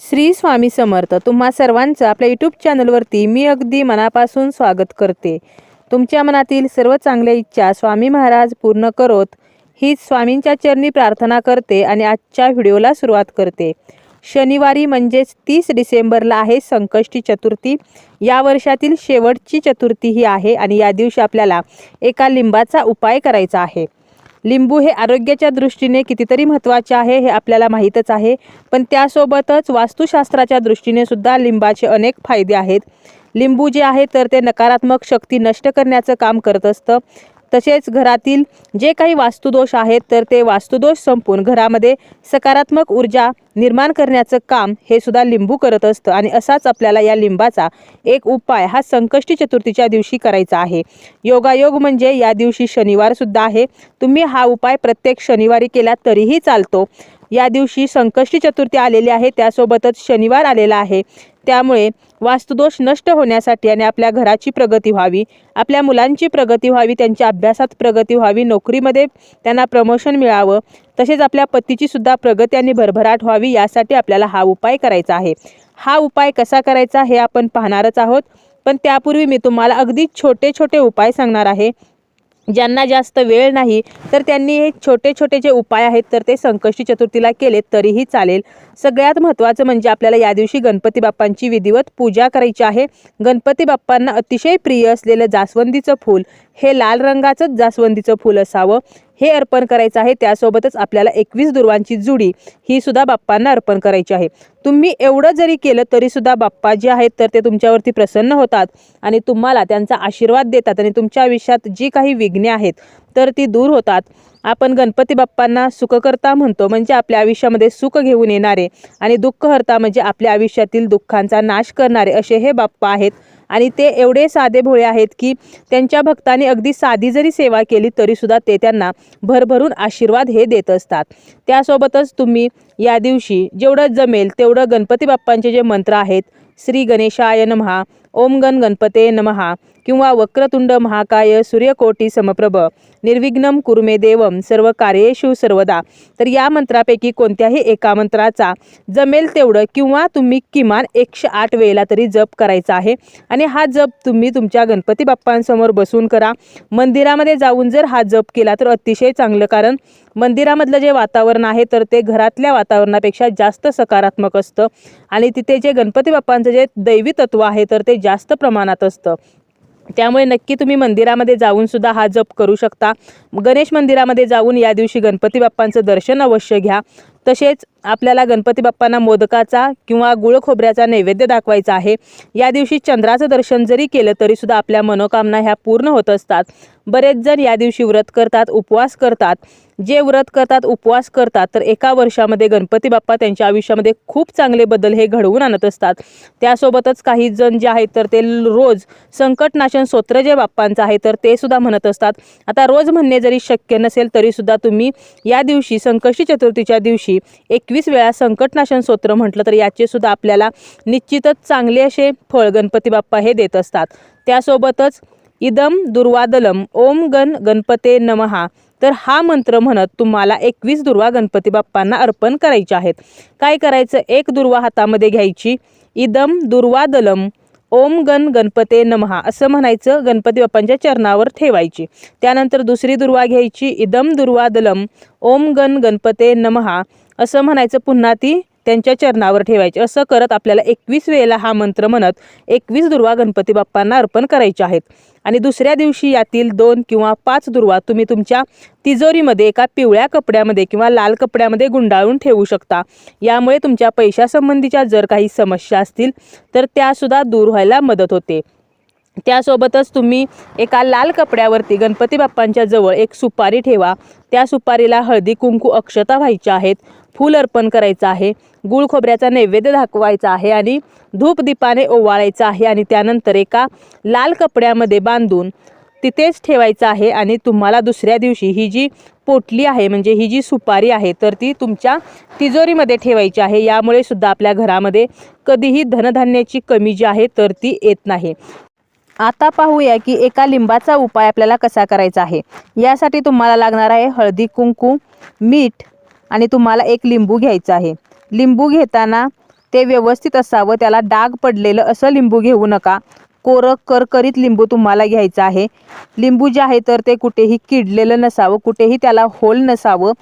श्री स्वामी समर्थ. तुम्हा सर्वांचं आपल्या यूट्यूब चॅनलवरती मी अगदी मनापासून स्वागत करते. तुमच्या मनातील सर्व चांगल्या इच्छा स्वामी महाराज पूर्ण करोत. हीच स्वामींच्या चरणी प्रार्थना करते आणि आजच्या व्हिडिओला सुरुवात करते. शनिवारी म्हणजेच तीस डिसेंबरला आहे संकष्टी चतुर्थी. या वर्षातील शेवटची चतुर्थी ही आहे आणि या दिवशी आपल्याला एका लिंबाचा उपाय करायचा आहे. लिंबू हे आरोग्याच्या दृष्टीने कितीतरी महत्त्वाचे आहे हे आपल्याला माहीतच आहे. पण त्यासोबतच वास्तुशास्त्राच्या दृष्टीने सुद्धा लिंबाचे अनेक फायदे आहेत. लिंबू जे आहे तर ते नकारात्मक शक्ती नष्ट करण्याचं काम करत असतं. तसेच घरातील जे काही वास्तुदोष आहेत तर ते वास्तुदोष संपून घरामध्ये सकारात्मक ऊर्जा निर्माण करण्याचं काम हे सुद्धा लिंबू करत असतं. आणि असाच आपल्याला या लिंबाचा एक उपाय हा संकष्टी चतुर्थीच्या दिवशी करायचा आहे. योगायोग म्हणजे या दिवशी शनिवारसुद्धा आहे. तुम्ही हा उपाय प्रत्येक शनिवारी केला तरीही चालतो. या दिवशी संकष्टी चतुर्थी आलेली आहे त्यासोबतच शनिवार आलेला आहे. त्यामुळे वास्तुदोष नष्ट होण्यासाठी आणि आपल्या घराची प्रगती व्हावी आपल्या मुलांची प्रगती व्हावी त्यांच्या अभ्यासात प्रगती व्हावी नोकरीमध्ये त्यांना प्रमोशन मिळावं तसेच आपल्या पतीची सुद्धा प्रगती आणि भरभराट व्हावी यासाठी आपल्याला हा उपाय करायचा आहे. हा उपाय कसा करायचा हे आपण पाहणारच आहोत. पण त्यापूर्वी मी तुम्हाला अगदी छोटे छोटे उपाय सांगणार आहे. ज्यांना जास्त वेळ नाही तर त्यांनी हे छोटे छोटे जे उपाय आहेत तर ते संकष्टी चतुर्थीला केले तरीही चालेल. सगळ्यात महत्त्वाचं म्हणजे आपल्याला या दिवशी गणपती बाप्पांची विधिवत पूजा करायची आहे. गणपती बाप्पांना अतिशय प्रिय असलेलं जास्वंदीचं फूल हे लाल रंगाचंच जास्वंदीचं फूल असावं. हे अर्पण करायचं आहे त्यासोबतच आपल्याला एकवीस दुर्वांची जुडी ही सुद्धा बाप्पांना अर्पण करायची आहे. तुम्ही एवढं जरी केलं तरी सुद्धा बाप्पा जे आहेत तर ते तुमच्यावरती प्रसन्न होतात आणि तुम्हाला त्यांचा आशीर्वाद देतात आणि तुमच्या आयुष्यात जी काही विघ्ने आहेत तर ती दूर होतात. आपण गणपती बाप्पांना सुखकर्ता म्हणतो म्हणजे आपल्या आयुष्यामध्ये सुख घेऊन येणारे आणि दुःखहर्ता म्हणजे आपल्या आयुष्यातील दुःखांचा नाश करणारे असे हे बाप्पा आहेत. आणि ते एवढे साधे भोळे आहेत की त्यांच्या भक्ताने अगदी साधी जरी सेवा केली तरीसुद्धा ते त्यांना भरभरून आशीर्वाद हे देत असतात. त्यासोबतच तुम्ही या दिवशी जेवढं जमेल तेवढं गणपती बाप्पांचे जे मंत्र आहेत श्री गणेशाय नमहा ओम गण गणपते नमहा किंवा वक्रतुंड महाकाय सूर्यकोटी समप्रभ निर्विघ्नम कुरुमे देवम सर्व कार्येशू सर्वदा. तर या मंत्रापैकी कोणत्याही एका मंत्राचा जमेल तेवढं किंवा तुम्ही किमान एकशे आठ वेळेला तरी जप करायचा आहे. आणि हा जप तुम्ही तुमच्या गणपती बाप्पांसमोर बसून करा. मंदिरामध्ये जाऊन जर हा जप केला तर अतिशय चांगलं कारण मंदिरामधलं जे वातावरण आहे तर ते घरातल्या वातावरणापेक्षा जास्त सकारात्मक असतं. आणि तिथे जे गणपती बाप्पांचं जे दैवी तत्व आहे तर ते जास्त प्रमाणात असतं. त्यामुळे नक्की तुम्ही मंदिरामध्ये जाऊन सुद्धा हा जप करू शकता. गणेश मंदिरामध्ये जाऊन या दिवशी गणपती बाप्पांचं दर्शन अवश्य घ्या. तसेच आपल्याला गणपती बाप्पांना मोदकाचा किंवा गुळ खोबऱ्याचा नैवेद्य दाखवायचा आहे. या दिवशी चंद्राचं दर्शन जरी केलं तरीसुद्धा आपल्या मनोकामना ह्या पूर्ण होत असतात. बरेच जण या दिवशी व्रत करतात उपवास करतात. जे व्रत करतात उपवास करतात तर एका वर्षामध्ये गणपती बाप्पा त्यांच्या आयुष्यामध्ये खूप चांगले बदल हे घडवून आणत असतात. त्यासोबतच काही जण जे आहेत तर ते रोज संकटनाशन स्तोत्र जे बाप्पांचं आहे तर ते सुद्धा म्हणत असतात. आता रोज म्हणणे जरी शक्य नसेल तरीसुद्धा तुम्ही या दिवशी संकष्टी चतुर्थीच्या दिवशी एकवीस वेळा संकटनाशन स्तोत्र म्हटलं तर याचे सुद्धा आपल्याला निश्चितच चांगले असे फळ गणपती बाप्पा हे देत असतात. त्यासोबतच इदम दुर्वादलम ओम गण गणपते नमहा तर हा मंत्र म्हणत तुम्हाला एकवीस दुर्वा गणपती बाप्पांना अर्पण करायचे आहेत. काय करायचं? एक दुर्वा हातामध्ये घ्यायची. इदम दुर्वादलम. ओम गण गणपते नमहा असं म्हणायचं गणपती बाप्पांच्या चरणावर ठेवायची. त्यानंतर दुसरी दुर्वा घ्यायची. इदम दुर्वादलम. ओम गण गणपते नमहा असं म्हणायचं पुन्हा ती त्यांच्या चरणावर ठेवायचे. असं करत आपल्याला एकवीस वेळेला हा मंत्र म्हणत एकवीस दुर्वा गणपती बाप्पांना अर्पण करायचे आहेत. आणि दुसऱ्या दिवशी यातील दोन किंवा पाच दुर्वा तुम्ही तुमच्या तिजोरीमध्ये एका पिवळ्या कपड्यामध्ये किंवा लाल कपड्यामध्ये गुंडाळून ठेवू शकता. यामुळे तुमच्या पैशासंबंधीच्या जर काही समस्या असतील तर त्यासुद्धा दूर व्हायला मदत होते. त्यासोबतच तुम्ही एका लाल कपड्यावरती गणपती बाप्पांच्या जवळ एक सुपारी ठेवा. त्या सुपारीला हळदी कुंकू अक्षता व्हायच्या आहेत. फूल अर्पण करायचं आहे. गुळ खोबऱ्याचा नैवेद्य दाखवायचा आहे आणि धूप दीपाने ओवाळायचं आहे आणि त्यानंतर एका लाल कपड्यामध्ये बांधून तिथेच ठेवायचं आहे आणि तुम्हाला दुसऱ्या दिवशी ही जी पोटली आहे म्हणजे ही जी सुपारी आहे तर ती तुमच्या तिजोरीमध्ये ठेवायची आहे. यामुळे सुद्धा आपल्या घरामध्ये कधीही धनधान्याची कमी जी आहे तर ती येत नाही. आता पाहूया की एका लिंबाचा उपाय आपल्याला कसा करायचा आहे. यासाठी तुम्हाला लागणार आहे हळदी कुंकू मीठ आणि तुम्हाला एक लिंबू घ्यायचा आहे. लिंबू घेताना ते व्यवस्थित असावं त्याला डाग पडलेलं असं लिंबू घेऊ नका. कोरं करकरीत लिंबू तुम्हाला घ्यायचं आहे. लिंबू जे आहे तर ते कुठेही किडलेलं नसावं कुठेही त्याला होल नसावं.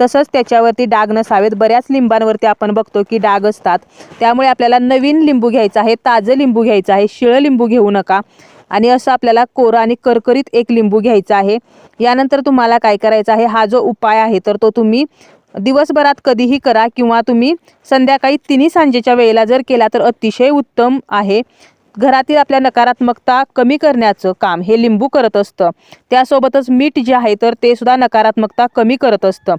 तसंच त्याच्यावरती डाग नसावेत. बऱ्याच लिंबांवरती आपण बघतो की डाग असतात. त्यामुळे आपल्याला नवीन लिंबू घ्यायचं आहे ताजं लिंबू घ्यायचं आहे. शिळं लिंबू घेऊ नका. आणि असं आपल्याला कोरं आणि करकरीत एक लिंबू घ्यायचा आहे. यानंतर तुम्हाला काय करायचं आहे हा जो उपाय आहे तर तो तुम्ही दिवसभरात कधीही करा किंवा तुम्ही संध्याकाळी तिन्ही सांजेच्या वेळेला जर केला तर अतिशय उत्तम आहे. घरातील आपल्या नकारात्मकता कमी करण्याचं काम हे लिंबू करत असतं. त्यासोबतच मीठ जे आहे तर ते सुद्धा नकारात्मकता कमी करत असतं.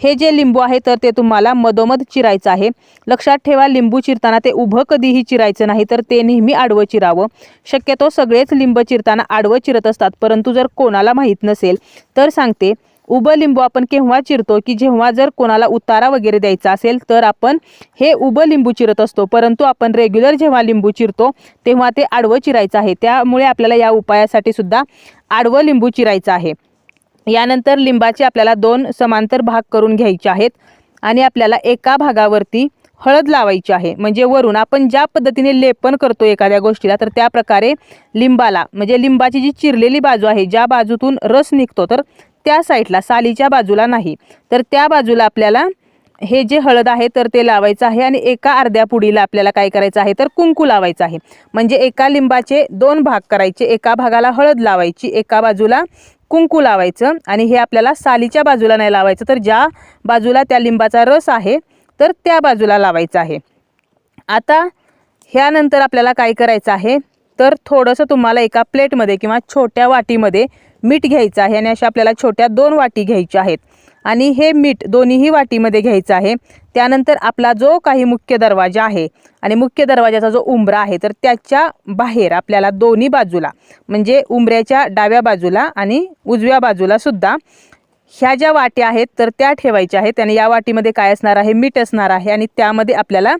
हे जे लिंबू आहे तर ते तुम्हाला मधोमध चिरायचं आहे. लक्षात ठेवा लिंबू चिरताना ते उभं कधीही चिरायचं नाही तर ते नेहमी आडवं चिरावं. शक्यतो सगळेच लिंब चिरताना आडवं चिरत असतात परंतु जर कोणाला माहीत नसेल तर सांगते उभं लिंबू आपण केव्हा चिरतो की जेव्हा जर कोणाला उतारा वगैरे द्यायचा असेल तर आपण हे उभं लिंबू चिरत असतो. परंतु आपण रेग्युलर जेव्हा लिंबू चिरतो तेव्हा ते आडवं चिरायचं आहे. त्यामुळे आपल्याला या उपायासाठी सुद्धा आडवं लिंबू चिरायचं आहे. यानंतर लिंबाचे आपल्याला दोन समांतर भाग करून घ्यायचे आहेत आणि आपल्याला एका भागावरती हळद लावायची आहे. म्हणजे वरून आपण ज्या पद्धतीने लेपन करतो एखाद्या गोष्टीला तर त्या प्रकारे लिंबाला म्हणजे लिंबाची जी चिरलेली बाजू आहे ज्या बाजूतून रस निघतो तर त्या साईडला सालीच्या बाजूला नाही. तर त्या बाजूला आपल्याला हे जे हळद आहे तर ते लावायचं आहे आणि एका अर्ध्या पुडीला आपल्याला काय करायचं आहे तर कुंकू लावायचं आहे. म्हणजे एका लिंबाचे दोन भाग करायचे. एका भागाला हळद लावायची एका बाजूला कुंकू लावायचं आणि हे आपल्याला सालीच्या बाजूला नाही लावायचं. तर ज्या बाजूला त्या लिंबाचा रस आहे तर त्या बाजूला लावायचं आहे. आता ह्यानंतर आपल्याला काय करायचं आहे तर थोडंसं तुम्हाला एका प्लेटमध्ये किंवा छोट्या वाटीमध्ये मीठ घ्यायचं आहे आणि अशा आपल्याला छोट्या दोन वाटी घ्यायच्या आहेत. आणि हे मीठ दोन्हीही वाटीमध्ये घ्यायचं आहे. त्यानंतर आपला जो काही मुख्य दरवाजा आहे आणि मुख्य दरवाजाचा जो उंबरा आहे तर त्याच्या बाहेर आपल्याला दोन्ही बाजूला म्हणजे उंबऱ्याच्या डाव्या बाजूला आणि उजव्या बाजूलासुद्धा ह्या ज्या वाट्या आहेत तर त्या ठेवायच्या आहेत. आणि या वाटीमध्ये काय असणार आहे? मीठ असणार आहे. आणि त्यामध्ये आपल्याला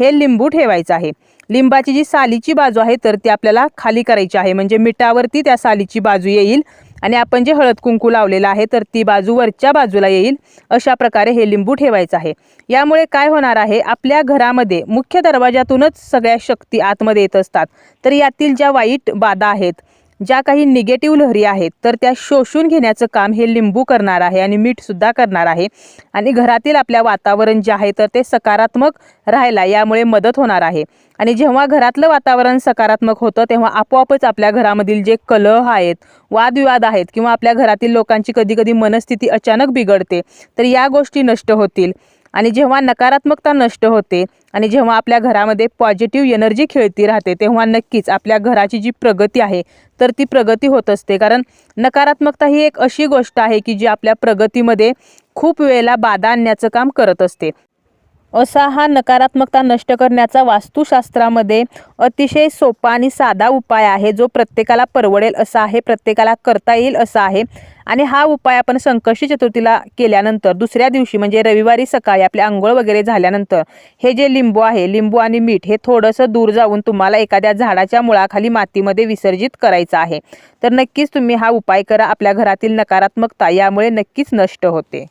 हे लिंबू ठेवायचं आहे. लिंबाची जी सालीची बाजू आहे तर ती आपल्याला खाली करायची आहे. म्हणजे मिठावरती त्या सालीची बाजू येईल आणि आपण जे हळद कुंकू लावलेलं आहे तर ती बाजू वरच्या बाजूला येईल. अशा प्रकारे हे लिंबू ठेवायचं आहे. यामुळे काय होणार आहे आपल्या घरामध्ये मुख्य दरवाजातूनच सगळ्या शक्ती आतमध्ये येत असतात. तर यातील ज्या वाईट बाधा आहेत ज्या काही निगेटिव्ह लहरी आहेत तर त्या शोषून घेण्याचं काम हे लिंबू करणार आहे आणि मीठसुद्धा करणार आहे. आणि घरातील आपल्या वातावरण जे आहे तर ते सकारात्मक राहायला यामुळे मदत होणार आहे. आणि जेव्हा घरातलं वातावरण सकारात्मक होतं तेव्हा आपोआपच आपल्या घरामधील जे कलह आहेत वादविवाद आहेत किंवा आपल्या घरातील लोकांची कधी कधी मनस्थिती अचानक बिघडते तर या गोष्टी नष्ट होतील. आणि जेव्हा नकारात्मकता नष्ट होते आणि जेव्हा आपल्या घरामध्ये पॉझिटिव्ह एनर्जी खेळती राहते तेव्हा नक्कीच आपल्या घराची जी प्रगती आहे तर ती प्रगती होत असते. कारण नकारात्मकता ही एक अशी गोष्ट आहे की जी आपल्या प्रगतीमध्ये खूप वेळेला बाधा आणण्याचं काम करत असते. असा हा नकारात्मकता नष्ट करण्याचा वास्तुशास्त्रामध्ये अतिशय सोपा आणि साधा उपाय आहे जो प्रत्येकाला परवडेल असा आहे प्रत्येकाला करता येईल असा आहे. आणि हा उपाय आपण संकष्टी चतुर्थीला केल्यानंतर दुसऱ्या दिवशी म्हणजे रविवारी सकाळी आपले आंघोळ वगैरे झाल्यानंतर हे जे लिंबू आहे लिंबू आणि मीठ हे थोडंसं दूर जाऊन तुम्हाला एखाद्या झाडाच्या मुळाखाली मातीमध्ये विसर्जित करायचं आहे. तर नक्कीच तुम्ही हा उपाय करा आपल्या घरातील नकारात्मकता यामुळे नक्कीच नष्ट होते.